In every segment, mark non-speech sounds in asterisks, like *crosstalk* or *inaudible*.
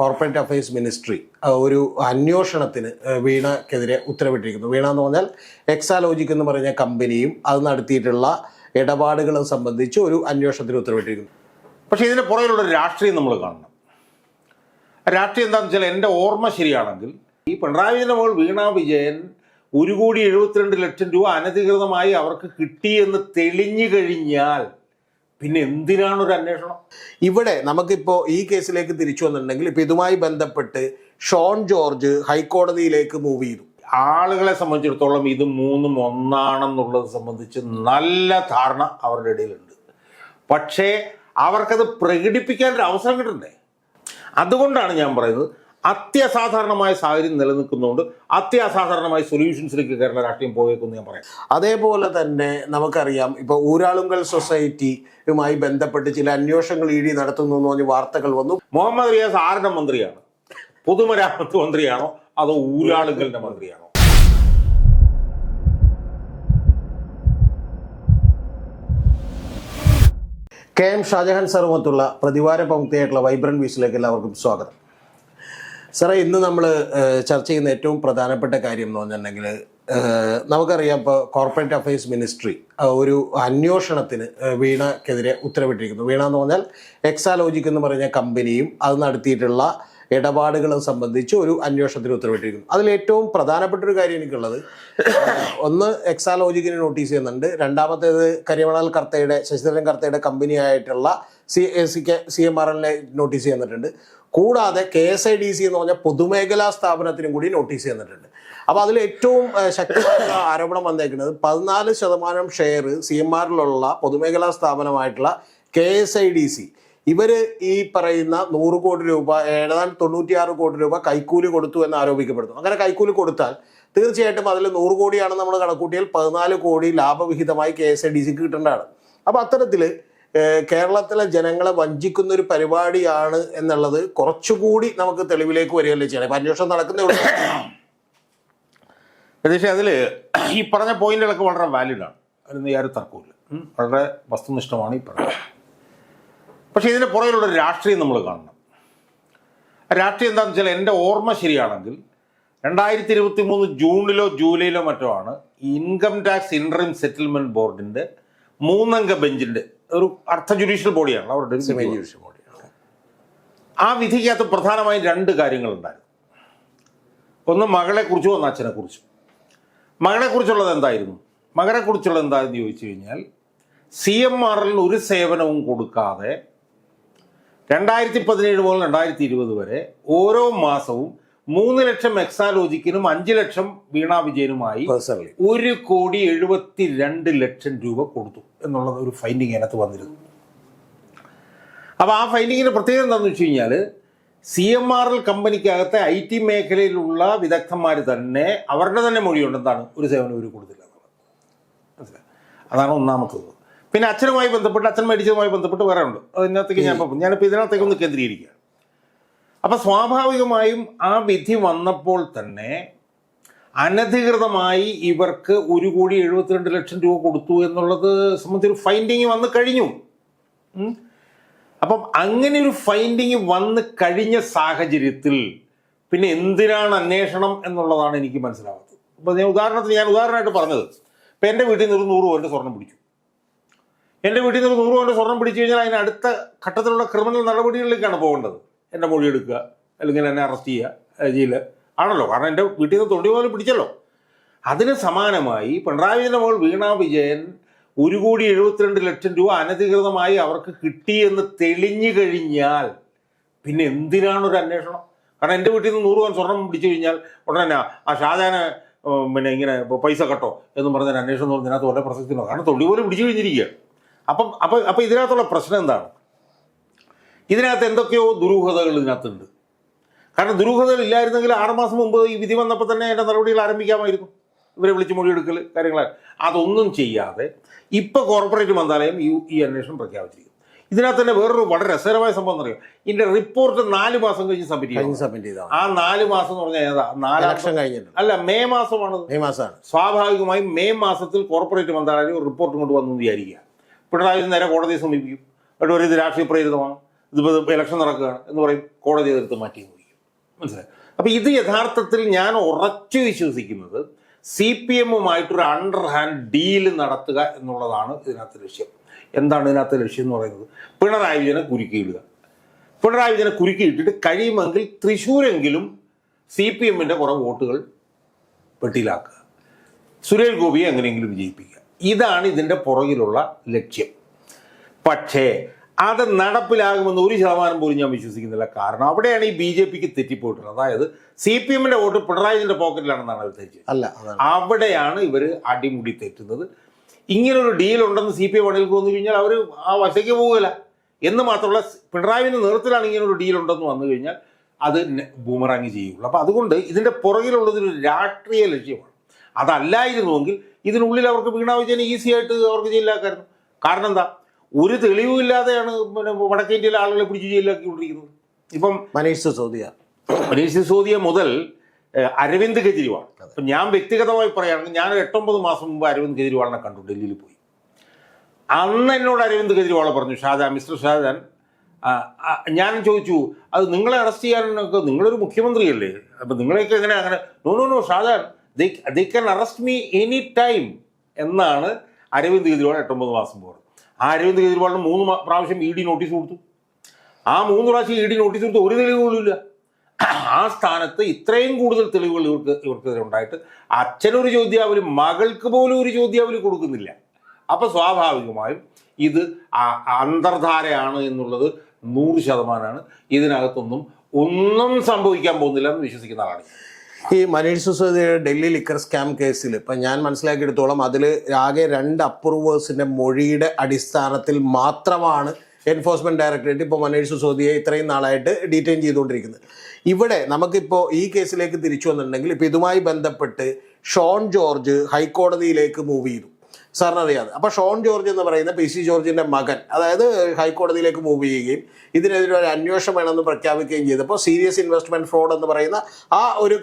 Corporate affairs ministry ഒരു അന്വേഷണത്തിന് വീണക്കെതിരെ ഉത്തരവിട്ടിരിക്കുന്നു. വീണ എന്ന് പറഞ്ഞാൽ എക്സാലോജിക് എന്ന് പറഞ്ഞ കമ്പനിയും അത് നടത്തിയിട്ടുള്ള ഇടപാടുകളും സംബന്ധിച്ച് ഒരു അന്വേഷണത്തിന് ഉത്തരവിട്ടിരിക്കുന്നു. പക്ഷേ ഇതിന് പുറകിലുള്ള രാഷ്ട്രീയം നമ്മൾ കാണണം. രാഷ്ട്രീയം എന്താണെന്ന് വെച്ചാൽ എന്റെ ഓർമ്മ ശരിയാണെങ്കിൽ ഈ പിണറായി വിജയന്റെ മകൾ വീണ വിജയൻ ഒരു കോടി എഴുപത്തിരണ്ട് ലക്ഷം രൂപ അനധികൃതമായി അവർക്ക് കിട്ടിയെന്ന് തെളിഞ്ഞു കഴിഞ്ഞാൽ പിന്നെ എന്തിനാണ് ഒരു അന്വേഷണം? ഇവിടെ നമുക്കിപ്പോൾ ഈ കേസിലേക്ക് തിരിച്ചു വന്നിട്ടുണ്ടെങ്കിൽ ഇപ്പം ഇതുമായി ബന്ധപ്പെട്ട് ഷോൺ ജോർജ് ഹൈക്കോടതിയിലേക്ക് മൂവ് ചെയ്തു. ആളുകളെ സംബന്ധിച്ചിടത്തോളം ഇത് മൂന്നും ഒന്നാണെന്നുള്ളത് സംബന്ധിച്ച് നല്ല ധാരണ അവരുടെ ഇടയിലുണ്ട്. പക്ഷേ അവർക്കത് പ്രകടിപ്പിക്കാൻ ഒരു അവസരം കിട്ടണ്ടേ? അതുകൊണ്ടാണ് ഞാൻ പറയുന്നത് അത്യസാധാരണമായ സാഹചര്യം നിലനിൽക്കുന്നതുകൊണ്ട് അത്യസാധാരണമായ സൊല്യൂഷൻസിലേക്ക് കേരള രാഷ്ട്രീയം പോയേക്കും ഞാൻ പറയാം. അതേപോലെ തന്നെ നമുക്കറിയാം ഇപ്പോൾ ഊരാളുങ്കൽ സൊസൈറ്റിയുമായി ബന്ധപ്പെട്ട് ചില അന്വേഷണങ്ങൾ ഇ ഡി നടത്തുന്നു എന്ന് പറഞ്ഞ് വാർത്തകൾ വന്നു. മുഹമ്മദ് റിയാസ് ആരുടെ മന്ത്രിയാണ്? പൊതുമരാമത്ത് മന്ത്രിയാണോ? അതോ ഊരാളുങ്കലിന്റെ മന്ത്രിയാണോ? കെ എം ഷാജഹാൻ സാറുമൊത്തുള്ള പ്രതിവാര പങ്ക്തിയായിട്ടുള്ള വൈബ്രന്റ് വീസിലേക്ക് എല്ലാവർക്കും സ്വാഗതം. സാറേ ഇന്ന് നമ്മൾ ചർച്ച ചെയ്യുന്ന ഏറ്റവും പ്രധാനപ്പെട്ട കാര്യം എന്ന് പറഞ്ഞിട്ടുണ്ടെങ്കിൽ നമുക്കറിയാം ഇപ്പോൾ കോർപ്പറേറ്റ് അഫയേഴ്സ് മിനിസ്ട്രി ഒരു അന്വേഷണത്തിന് വീണക്കെതിരെ ഉത്തരവിട്ടിരിക്കുന്നു. വീണ എന്ന് പറഞ്ഞാൽ എക്സാലോജിക് എന്ന് പറഞ്ഞ കമ്പനിയും അത് നടത്തിയിട്ടുള്ള ഇടപാടുകളും സംബന്ധിച്ച് ഒരു അന്വേഷണത്തിന് ഉത്തരവിട്ടിരിക്കുന്നു. അതിൽ ഏറ്റവും പ്രധാനപ്പെട്ട ഒരു കാര്യം എനിക്കുള്ളത് ഒന്ന് എക്സാലോജിക്കിന് നോട്ടീസ് ചെയ്യുന്നുണ്ട്. രണ്ടാമത്തേത് കരിമണൽ കർത്തയുടെ ശശിധരൻ കർത്തയുടെ കമ്പനിയായിട്ടുള്ള C C K C M R എല്ലിനെ notice ചെയ്യുന്നിട്ടുണ്ട് കൂടാതെ K S I D C എന്ന് പറഞ്ഞ പൊതുമേഖലാ സ്ഥാപനത്തിനും കൂടി നോട്ടീസ് ചെയ്തിട്ടുണ്ട് അപ്പോൾ അതിൽ ഏറ്റവും ശക്തമായ ആരോപണം വന്നേക്കുന്നത് പതിനാല് ശതമാനം ഷെയർ സി എം ആറിലുള്ള പൊതുമേഖലാ സ്ഥാപനമായിട്ടുള്ള K S I D C. ഇവർ ഈ പറയുന്ന നൂറ് കോടി രൂപ ഏതാണ്ട് തൊണ്ണൂറ്റിയാറ് കോടി രൂപ കൈക്കൂലി കൊടുത്തു എന്ന് ആരോപിക്കപ്പെടുന്നു. അങ്ങനെ കൈക്കൂലി കൊടുത്താൽ തീർച്ചയായിട്ടും അതിൽ നൂറ് കോടിയാണ് നമ്മൾ കണക്കൂട്ടിയാൽ പതിനാല് കോടി ലാഭവിഹിതമായി കെ എസ് ഐ ഡി സിക്ക് കിട്ടേണ്ടതാണ്. അപ്പോൾ അത്തരത്തിൽ കേരളത്തിലെ ജനങ്ങളെ വഞ്ചിക്കുന്ന ഒരു പരിപാടിയാണ് എന്നുള്ളത് കുറച്ചുകൂടി നമുക്ക് തെളിവിലേക്ക് വരികയല്ലേ ചെയ്യണം? ഇപ്പം അന്വേഷണം നടക്കുന്നേ പക്ഷേ അതിൽ അതിൽ ഈ പറഞ്ഞ പോയിന്റുകളൊക്കെ വളരെ വാലിഡാണ് അതിന് യാതൊരു തർക്കമില്ല വളരെ വസ്തുനിഷ്ഠമാണ് ഈ പറഞ്ഞത്. പക്ഷേ ഇതിന് പുറകിലുള്ള ഒരു രാഷ്ട്രീയം നമ്മൾ കാണണം. രാഷ്ട്രീയം എന്താണെന്ന് വെച്ചാൽ എന്റെ ഓർമ്മ ശരിയാണെങ്കിൽ രണ്ടായിരത്തി ഇരുപത്തി മൂന്ന് ജൂണിലോ ജൂലൈയിലോ മറ്റോ ആണ് ഇൻകം ടാക്സ് ഇൻട്രീം സെറ്റിൽമെന്റ് ബോർഡിന്റെ മൂന്നംഗ ബെഞ്ചിന്റെ ഒരു അർത്ഥ ജുഡീഷ്യൽ ബോഡിയാണ് അവരുടെ ജുഡീഷ്യൽ ബോഡിയാണ് ആ വിധിക്കകത്ത് പ്രധാനമായും രണ്ട് കാര്യങ്ങളുണ്ടായിരുന്നു. ഒന്ന് മകളെക്കുറിച്ചും ഒന്ന് അച്ഛനെക്കുറിച്ചും മകളെക്കുറിച്ചുള്ളത് എന്തായിരുന്നു? മകളെക്കുറിച്ചുള്ളത് എന്താണെന്ന് ചോദിച്ചു കഴിഞ്ഞാൽ സി എം ആറിൽ ഒരു സേവനവും കൊടുക്കാതെ രണ്ടായിരത്തി പതിനേഴ് മുതൽ രണ്ടായിരത്തി ഇരുപത് വരെ ഓരോ മാസവും മൂന്ന് ലക്ഷം എക്സാലോജിക്കിനും അഞ്ചു ലക്ഷം വീണാ വിജയനുമായി ഒരു കോടി എഴുപത്തി രണ്ട് ലക്ഷം രൂപ കൊടുത്തു എന്നുള്ളത് ഒരു ഫൈൻഡിങ് അതിനകത്ത് വന്നിരുന്നു. അപ്പോൾ ആ ഫൈൻഡിങ്ങിന് പ്രത്യേകത എന്താണെന്ന് വെച്ച് കഴിഞ്ഞാൽ സി എം ആർ എൽ കമ്പനിക്കകത്തെ ഐ ടി മേഖലയിലുള്ള വിദഗ്ധന്മാർ തന്നെ അവരുടെ തന്നെ മൊഴിയുണ്ട് എന്താണ് ഒരു സേവനം ഇവർ കൊടുത്തില്ല എന്നുള്ളത്? അതാണ് ഒന്നാമത്തത്. പിന്നെ അച്ഛനുമായി ബന്ധപ്പെട്ട് അച്ഛൻ മേടിച്ചതുമായി ബന്ധപ്പെട്ട് വേറെ ഉണ്ട്. അതിനകത്തേക്ക് ഞാൻ ഞാനിപ്പോൾ ഇതിനകത്തേക്ക് ഒന്ന് കേന്ദ്രീകരിക്കുക അപ്പം സ്വാഭാവികമായും ആ വിധി വന്നപ്പോൾ തന്നെ അനധികൃതമായി ഇവർക്ക് ഒരു കോടി എഴുപത്തിരണ്ട് ലക്ഷം രൂപ കൊടുത്തു എന്നുള്ളത് സംബന്ധിച്ചൊരു ഫൈൻഡിങ് വന്നു കഴിഞ്ഞു. അപ്പം അങ്ങനെ ഒരു ഫൈൻഡിങ് വന്നു കഴിഞ്ഞ സാഹചര്യത്തിൽ പിന്നെ എന്തിനാണ് അന്വേഷണം എന്നുള്ളതാണ് എനിക്ക് മനസ്സിലാവാത്തത്. അപ്പോൾ ഞാൻ ഉദാഹരണത്തിന് ഞാൻ ഉദാഹരണമായിട്ട് പറഞ്ഞത്. ഇപ്പം എന്റെ വീട്ടിൽ നിന്ന് ഒരു നൂറ് പവന്റെ സ്വർണം പിടിച്ചു. എന്റെ വീട്ടിൽ നിന്ന് നൂറ് പവന്റെ സ്വർണം പിടിച്ചു കഴിഞ്ഞാൽ അതിന് അടുത്ത ഘട്ടത്തിലുള്ള ക്രിമിനൽ നടപടികളിലേക്കാണ് പോകേണ്ടത്. എന്റെ മൊഴി എടുക്കുക അല്ലെങ്കിൽ എന്നെ അറസ്റ്റ് ചെയ്യുക ജയിൽ ആണല്ലോ. കാരണം എന്റെ വീട്ടിൽ നിന്ന് തൊണ്ടി പോലെ പിടിച്ചല്ലോ. അതിന് സമാനമായി പിണറായി വിജയന്റെ മകൾ വീണ വിജയൻ ഒരു കോടി എഴുപത്തിരണ്ട് ലക്ഷം രൂപ അനധികൃതമായി അവർക്ക് കിട്ടിയെന്ന് തെളിഞ്ഞു കഴിഞ്ഞാൽ പിന്നെ എന്തിനാണ് ഒരു അന്വേഷണം? കാരണം എന്റെ വീട്ടിൽ നിന്ന് നൂറ് പവൻ സ്വർണം പിടിച്ചു കഴിഞ്ഞാൽ ഉടനെ ആ ഷാജാനെ പിന്നെ ഇങ്ങനെ പൈസ കട്ടോ എന്ന് പറഞ്ഞ അന്വേഷണം എന്ന് പറഞ്ഞാൽ പ്രസക്തി വളരെ പ്രസക്തിയുണ്ടോ കാരണം തൊണ്ടി പോലെ പിടിച്ചു കഴിഞ്ഞിരിക്കുക അപ്പം അപ്പം അപ്പം ഇതിനകത്തുള്ള പ്രശ്നം എന്താണ്? ഇതിനകത്ത് എന്തൊക്കെയോ ദുരൂഹതകൾ ഇതിനകത്തുണ്ട്. കാരണം ദുരൂഹതകൾ ഇല്ലായിരുന്നെങ്കിൽ ആറുമാസം മുമ്പ് ഈ വിധി വന്നപ്പോൾ തന്നെ എന്റെ നടപടികൾ ആരംഭിക്കാമായിരുന്നു. ഇവരെ വിളിച്ച് മൊഴിയെടുക്കൽ കാര്യങ്ങൾ അതൊന്നും ചെയ്യാതെ ഇപ്പോൾ കോർപ്പറേറ്റ് മന്ത്രാലയം ഈ ഈ അന്വേഷണം പ്രഖ്യാപിച്ചിരിക്കുന്നു. ഇതിനകത്ത് തന്നെ വേറൊരു വളരെ രസകരമായ സംഭവം അറിയാം ഇതിന്റെ റിപ്പോർട്ട് നാല് മാസം കഴിഞ്ഞ് സബ്മിറ്റ് ചെയ്യും സബ്മിറ്റ് ചെയ്ത ആ നാല് മാസം എന്ന് പറഞ്ഞാൽ ഏതാ? നാലാം ലക്ഷം കഴിഞ്ഞിട്ട് അല്ല മെയ് മാസമാണ് മെയ് മാസമാണ്. സ്വാഭാവികമായും മെയ് മാസത്തിൽ കോർപ്പറേറ്റ് മന്ത്രാലയം റിപ്പോർട്ട് കൊണ്ടുവന്നു വിചാരിക്കുക. പിണറായി നേരെ കോടതിയെ സമീപിക്കും. എന്നിട്ട് ഒരു ഇത് രാഷ്ട്രീയ പ്രേരിതമാണ്. ഇതിപ്പോൾ ഇലക്ഷൻ നടക്കുകയാണ് എന്ന് പറയും. കോടതി എതിർത്ത് മാറ്റി വിളിക്കും മനസ്സിലായി? അപ്പം ഇത് യഥാർത്ഥത്തിൽ ഞാൻ ഉറച്ചു വിശ്വസിക്കുന്നത് സി പി എമ്മുമായിട്ടൊരു അണ്ടർ ഹാൻഡ് ഡീൽ നടത്തുക എന്നുള്ളതാണ് ഇതിനകത്ത് ലക്ഷ്യം. എന്താണ് ഇതിനകത്ത് ലക്ഷ്യം എന്ന് പറയുന്നത്? പിണറായി വിജയനെ കുരുക്കിയിടുക പിണറായി വിജയനെ കുരുക്കിയിട്ടിട്ട് കഴിയുമെങ്കിൽ തൃശ്ശൂരെങ്കിലും സി പി എമ്മിന്റെ കുറേ വോട്ടുകൾ പെട്ടിയിലാക്കുക സുരേഷ് ഗോപിയെ എങ്ങനെയെങ്കിലും വിജയിപ്പിക്കുക ഇതാണ് ഇതിന്റെ പുറകിലുള്ള ലക്ഷ്യം. പക്ഷേ അത് നടപ്പിലാകുമെന്ന് ഒരു ശതമാനം പോലും ഞാൻ വിശ്വസിക്കുന്നില്ല. കാരണം അവിടെയാണ് ഈ ബി ജെ പിക്ക് തെറ്റിപ്പോയിട്ടുള്ളത്. അതായത് സി പി എമ്മിന്റെ വോട്ട് പിണറായിന്റെ പോക്കറ്റിലാണെന്നാണ് അത് തെറ്റ് അല്ല അവിടെയാണ് ഇവർ അടിമുടി തെറ്റുന്നത്. ഇങ്ങനൊരു ഡീൽ ഉണ്ടെന്ന് സി പി എം അണികൾക്ക് വന്നു കഴിഞ്ഞാൽ അവർ ആ വശയ്ക്ക് പോകില്ല എന്ന് മാത്രമല്ല പിണറായിന്റെ നേതൃത്വത്തിലാണ് ഇങ്ങനൊരു ഡീൽ ഉണ്ടെന്ന് വന്നു കഴിഞ്ഞാൽ അത് ബൂമറാങ്ങി ചെയ്യുള്ളൂ. അപ്പം അതുകൊണ്ട് ഇതിന്റെ പുറകിലുള്ളതൊരു രാഷ്ട്രീയ ലക്ഷ്യമാണ്. അതല്ലായിരുന്നുവെങ്കിൽ ഇതിനുള്ളിൽ അവർക്ക് വീണ വിജയനെ ഈസി ആയിട്ട് അവർക്ക് ജയിലാക്കായിരുന്നു കാരണം എന്താ? ഒരു തെളിവുമില്ലാതെയാണ് പിന്നെ വടക്കേ ഇന്ത്യയിലെ ആളുകളെ പിടിച്ച് ജയിലാക്കിക്കൊണ്ടിരിക്കുന്നത് ഇപ്പം മനീഷ് സിസോദിയ. മനീഷ് സിസോദിയ മുതൽ അരവിന്ദ് കെജ്രിവാൾ. അപ്പം ഞാൻ വ്യക്തിഗതമായി പറയുകയാണെങ്കിൽ ഞാൻ എട്ടൊമ്പത് മാസം മുമ്പ് അരവിന്ദ് കെജ്രിവാളിനെ കണ്ടു ഡൽഹിയിൽ പോയി. അന്ന് എന്നോട് അരവിന്ദ് കെജ്രിവാൾ പറഞ്ഞു ഷാജാൻ മിസ്റ്റർ ഷാജാൻ ഞാൻ ചോദിച്ചു അത് നിങ്ങളെ അറസ്റ്റ് ചെയ്യാനൊക്കെ നിങ്ങളൊരു മുഖ്യമന്ത്രിയല്ലേ? അപ്പം നിങ്ങളെയൊക്കെ എങ്ങനെ അങ്ങനെ no no no Shajan they can arrest me any time എന്നാണ് അരവിന്ദ് കെജ്രിവാൾ എട്ടൊമ്പത് മാസം പോകുന്നത് അരവിന്ദ് കെജ്രിവാളിന് മൂന്ന് പ്രാവശ്യം ഇ ഡി നോട്ടീസ് കൊടുത്തു. ആ മൂന്ന് പ്രാവശ്യം ഇ ഡി നോട്ടീസ് കൊടുത്ത് ഒരു തെളിവുകളില്ല ആ സ്ഥാനത്ത് ഇത്രയും കൂടുതൽ തെളിവുകൾ ഇവർക്ക് ഇവർക്കെതിരെ ഉണ്ടായിട്ട് അച്ഛനൊരു ചോദ്യാവലി മകൾക്ക് പോലും ഒരു ചോദ്യാവലി കൊടുക്കുന്നില്ല. അപ്പൊ സ്വാഭാവികമായും ഇത് അന്തർധാരയാണ് എന്നുള്ളത് നൂറ് ശതമാനമാണ് ഇതിനകത്തൊന്നും ഒന്നും സംഭവിക്കാൻ പോകുന്നില്ല എന്ന് വിശ്വസിക്കുന്ന ആളാണ്. ഈ മനീഷ് സിസോദിയുടെ ഡൽഹി ലിക്കർ സ്കാം കേസിൽ ഇപ്പം ഞാൻ മനസ്സിലാക്കിയെടുത്തോളം അതിൽ ആകെ രണ്ട് അപ്രൂവേഴ്സിന്റെ മൊഴിയുടെ അടിസ്ഥാനത്തിൽ മാത്രമാണ് എൻഫോഴ്സ്മെന്റ് ഡയറക്ടറേറ്റ് ഇപ്പോൾ മനീഷ് സിസോദിയെ ഇത്രയും നാളായിട്ട് ഡീറ്റെയിൻ ചെയ്തുകൊണ്ടിരിക്കുന്നത്. ഇവിടെ നമുക്കിപ്പോൾ ഈ കേസിലേക്ക് തിരിച്ചു വന്നിട്ടുണ്ടെങ്കിൽ ഇപ്പോൾ ഇതുമായി ബന്ധപ്പെട്ട് ഷോൺ ജോർജ് ഹൈക്കോടതിയിലേക്ക് മൂവ് ചെയ്തു. സാറിന് അറിയാതെ അപ്പോൾ ഷോൺ ജോർജ് എന്ന് പറയുന്ന പി സി ജോർജിന്റെ മകൻ അതായത് ഹൈക്കോടതിയിലേക്ക് മൂവ് ചെയ്യുകയും ഇതിനെതിരെ ഒരു അന്വേഷണം വേണമെന്ന് പ്രഖ്യാപിക്കുകയും ചെയ്തപ്പോൾ സീരിയസ് ഇൻവെസ്റ്റ്മെന്റ് ഫ്രോഡ് എന്ന് പറയുന്ന ആ ഒരു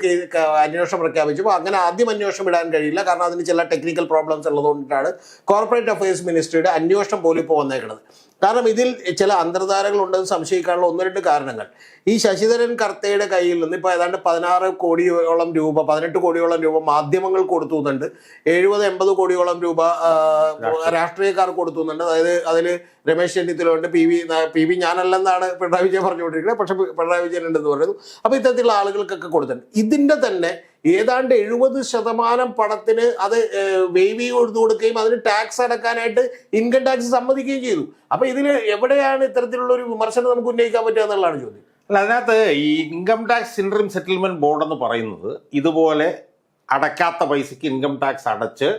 അന്വേഷണം പ്രഖ്യാപിച്ചപ്പോൾ അങ്ങനെ ആദ്യം അന്വേഷണം ഇടാൻ കഴിയില്ല. കാരണം അതിന് ചില ടെക്നിക്കൽ പ്രോബ്ലംസ് ഉള്ളതുകൊണ്ടിട്ടാണ് കോർപ്പറേറ്റ് അഫയേഴ്സ് മിനിസ്ട്രിയുടെ അന്വേഷണം പോലും ഇപ്പോൾ വന്നേക്കുന്നത് കാരണം ഇതിൽ ചില അന്തർധാരകൾ ഉണ്ടെന്ന് സംശയിക്കാനുള്ള ഒന്ന് രണ്ട് കാരണങ്ങൾ. ഈ ശശിധരൻ കർത്തയുടെ കയ്യിൽ നിന്ന് ഇപ്പോൾ ഏതാണ്ട് പതിനാറ് കോടിയോളം രൂപ പതിനെട്ട് കോടിയോളം രൂപ മാധ്യമങ്ങൾ കൊടുത്തുന്നുണ്ട് എഴുപത് എൺപത് കോടിയോളം രൂപ രാഷ്ട്രീയക്കാർ രാഷ്ട്രീയക്കാർ കൊടുത്തുന്നുണ്ട് അതായത് അതിൽ രമേശ് ചെന്നിത്തലുണ്ട് പി വി പി വി ഞാനല്ലെന്നാണ് പിണറായി വിജയൻ പറഞ്ഞുകൊണ്ടിരിക്കുന്നത്. പക്ഷേ പിണറായി വിജയൻ ഉണ്ടെന്ന് പറയുന്നു. അപ്പോൾ ഇത്തരത്തിലുള്ള ആളുകൾക്കൊക്കെ കൊടുത്തിട്ടുണ്ട്. ഇതിന്റെ തന്നെ ഏതാണ്ട് എഴുപത് ശതമാനം പണത്തിന് അത് വേവി കൊടുത്തു കൊടുക്കുകയും അതിന് ടാക്സ് അടക്കാനായിട്ട് ഇൻകം ടാക്സ് സമ്മതിക്കുകയും ചെയ്തു. അപ്പൊ ഇതിൽ എവിടെയാണ് ഇത്തരത്തിലുള്ള ഒരു വിമർശനം നമുക്ക് ഉന്നയിക്കാൻ പറ്റുക എന്നുള്ളതാണ് ചോദ്യം. അല്ല അതിനകത്ത് ഈ income tax interim settlement board എന്ന് പറയുന്നത് ഇതുപോലെ അടക്കാത്ത പൈസക്ക് ഇൻകം ടാക്സ് അടച്ച്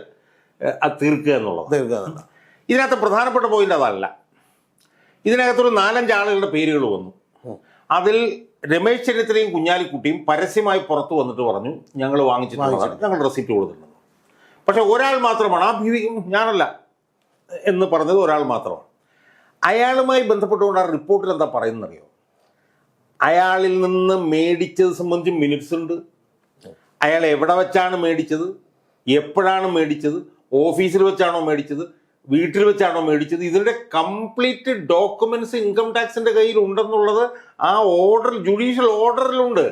അത് തീർക്കുക എന്നുള്ളത് തീർക്കുക ഇതിനകത്ത് പ്രധാനപ്പെട്ട പോയിന്റ് അതല്ല. ഇതിനകത്തൊരു നാലഞ്ച് ആളുകളുടെ പേരുകൾ വന്നു. അതിൽ രമേശ് ചെന്നിത്തലയും കുഞ്ഞാലിക്കുട്ടിയും പരസ്യമായി പുറത്തു വന്നിട്ട് പറഞ്ഞു ഞങ്ങൾ വാങ്ങിച്ചിട്ടുള്ളതാണ്. ഞങ്ങൾ റെസിപ്റ്റ് കൊടുത്തിട്ടുണ്ട്. പക്ഷെ ഒരാൾ മാത്രമാണ് ആ ഭീതി ഞാനല്ല എന്ന് പറഞ്ഞത് ഒരാൾ മാത്രമാണ്. അയാളുമായി ബന്ധപ്പെട്ടുകൊണ്ട് ആ റിപ്പോർട്ടിൽ എന്താ പറയുന്നറിയോ? അയാളിൽ നിന്ന് മേടിച്ചത് സംബന്ധിച്ച് മിനിറ്റ്സ് ഉണ്ട്. അയാൾ എവിടെ വെച്ചാണ് മേടിച്ചത്? എപ്പോഴാണ് മേടിച്ചത്? ഓഫീസിൽ വെച്ചാണോ മേടിച്ചത്? വീട്ടിൽ വെച്ചാണോ മേടിച്ചത്? ഇതിന്റെ കംപ്ലീറ്റ് ഡോക്യുമെന്റ്സ് ഇൻകം ടാക്സിന്റെ കയ്യിൽ ഉണ്ടെന്നുള്ളത് ആ ഓർഡർ ജുഡീഷ്യൽ ഓർഡറിലുണ്ട്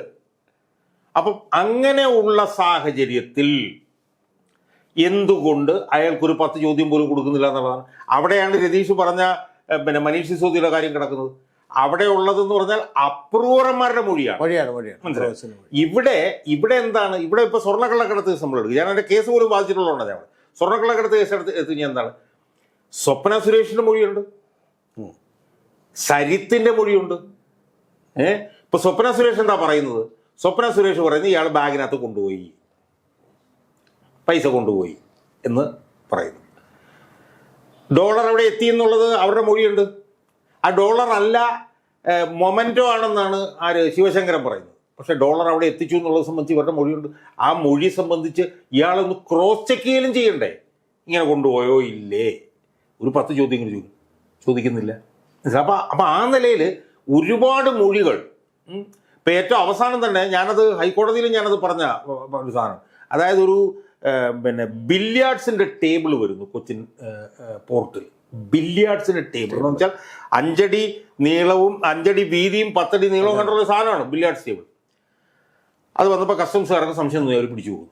അപ്പം അങ്ങനെ ഉള്ള സാഹചര്യത്തിൽ എന്തുകൊണ്ട് അയാൾക്കൊരു പത്ത് ചോദ്യം പോലും കൊടുക്കുന്നില്ല എന്നുള്ളതാണ്. അവിടെയാണ് രതീഷ് പറഞ്ഞ പിന്നെ മനീഷ് സിസോദിയുടെ കാര്യം കിടക്കുന്നത്. അവിടെ ഉള്ളതെന്ന് പറഞ്ഞാൽ അപ്രൂവറന്മാരുടെ മൊഴിയാണ്. മനസ്സിലായോ? ഇവിടെ ഇവിടെ എന്താണ്? ഇവിടെ ഇപ്പൊ സ്വർണക്കള്ളക്കടത്ത് കേസ് നമ്മൾ എടുക്കും ഞാൻ എന്റെ കേസ് പോലും ബാധിച്ചിട്ടുള്ളതാണ് ഞാൻ സ്വർണക്കള്ളക്കടത്ത് കേസ് എടുത്ത് എത്തി ഞാൻ എന്താണ്? സ്വപ്ന സുരേഷിന്റെ മൊഴിയുണ്ട്. സരിത്തിന്റെ മൊഴിയുണ്ട്. ഏ? ഇപ്പൊ സ്വപ്ന സുരേഷ് എന്താ പറയുന്നത്? സ്വപ്ന സുരേഷ് പറയുന്നത് ഇയാൾ ബാഗിനകത്ത് കൊണ്ടുപോയി. പൈസ കൊണ്ടുപോയി എന്ന് പറയുന്നു. ഡോളർ അവിടെ എത്തി എന്നുള്ളത് അവരുടെ മൊഴിയുണ്ട്. ആ ഡോളർ അല്ല മൊമെന്റോ ആണെന്നാണ് ആര് ശിവശങ്കരൻ പറയുന്നത്. പക്ഷെ ഡോളർ അവിടെ എത്തിച്ചു എന്നുള്ളത് സംബന്ധിച്ച് ഇവരുടെ മൊഴിയുണ്ട്. ആ മൊഴി സംബന്ധിച്ച് ഇയാളൊന്ന് ക്രോസ് ചെക്ക് ചെയ്യലും ചെയ്യണ്ടേ? ഇങ്ങനെ കൊണ്ടുപോയോ ഇല്ലേ? ഒരു പത്ത് ചോദ്യങ്ങൾ ചോദിക്കും. ചോദിക്കുന്നില്ല. അപ്പം അപ്പം ആ നിലയിൽ ഒരുപാട് മൊഴികൾ. ഇപ്പം ഏറ്റവും അവസാനം തന്നെ ഞാനത് ഹൈക്കോടതിയിൽ ഞാനത് പറഞ്ഞ ഒരു സാധനം. അതായത് ഒരു പിന്നെ ബില്യാർഡ്സിന്റെ ടേബിൾ വരുന്നു കൊച്ചിൻ പോർട്ടിൽ ബില്യാർഡ്സിന്റെ ടേബിൾ എന്ന് വെച്ചാൽ അഞ്ചടി നീളവും അഞ്ചടി വീതിയും പത്തടി നീളവും കണ്ടുള്ള സാധനമാണ് ബില്യാർഡ്സ് ടേബിൾ അത് വന്നപ്പോൾ കസ്റ്റംസുകാർക്ക് സംശയം തോന്നി അവർ പിടിച്ചു പോകും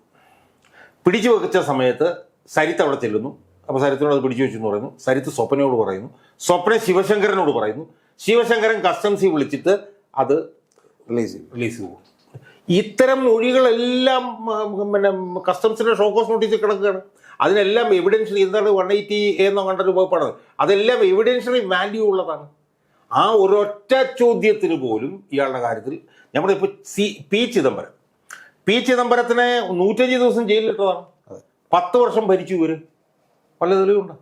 പിടിച്ചു വെച്ച സമയത്ത് സരിത്ത് അവിടെ ചെല്ലുന്നു. അപ്പോൾ സരിത്തിനോട് അത് പിടിച്ചു വെച്ചു എന്ന് പറയുന്നു. സരിത്ത് സ്വപ്നയോട് പറയുന്നു. സ്വപ്ന ശിവശങ്കരനോട് പറയുന്നു. ശിവശങ്കരൻ കസ്റ്റംസിൽ വിളിച്ചിട്ട് അത് റിലീസ് ചെയ്യും റിലീസ് ചെയ്തു. ഇത്തരം മൊഴികളെല്ലാം പിന്നെ കസ്റ്റംസിന്റെ ഷോക്കോസ് നോട്ടീസ് കിടക്കുകയാണ്. അതിനെല്ലാം എവിഡൻഷ്യറി എന്താണ് വൺ എയ്റ്റി എന്നോ കണ്ട വകുപ്പാണ് അതെല്ലാം എവിഡൻഷ്യറി വാല്യൂ ഉള്ളതാണ്. ആ ഒരൊറ്റ ചോദ്യത്തിന് പോലും ഇയാളുടെ കാര്യത്തിൽ നമ്മുടെ ഇപ്പോൾ സി പി ചിദംബരം. പി ചിദംബരത്തിനെ നൂറ്റഞ്ച് ദിവസം ജയിലിലിട്ടതാണ് പത്ത് വർഷം ഭരിച്ചു ഇവർ. വല്ല തെളിവുണ്ട്.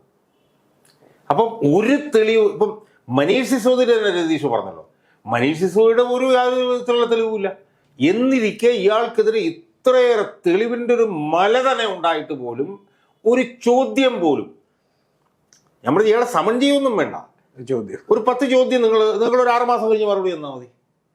അപ്പം ഒരു തെളിവ് ഇപ്പം മനീഷ് സിസോദിന്റെ തന്നെ രതീഷ് പറഞ്ഞല്ലോ. മനീഷ് സിസോയുടെ ഒരു യാതൊരു വിധത്തിലുള്ള തെളിവുമില്ല. എന്നിരിക്കെ ഇയാൾക്കെതിരെ ഇത്രയേറെ തെളിവിന്റെ ഒരു മല തന്നെ ഉണ്ടായിട്ട് പോലും ഒരു ചോദ്യം പോലും. നമ്മൾ ഇയാളെ സമൺ ചെയ്യൊന്നും വേണ്ട. ചോദ്യം. ഒരു പത്ത് ചോദ്യം നിങ്ങൾ നിങ്ങൾ ഒരു ആറുമാസം കഴിഞ്ഞ് മറുപടി തന്നാൽ മതി.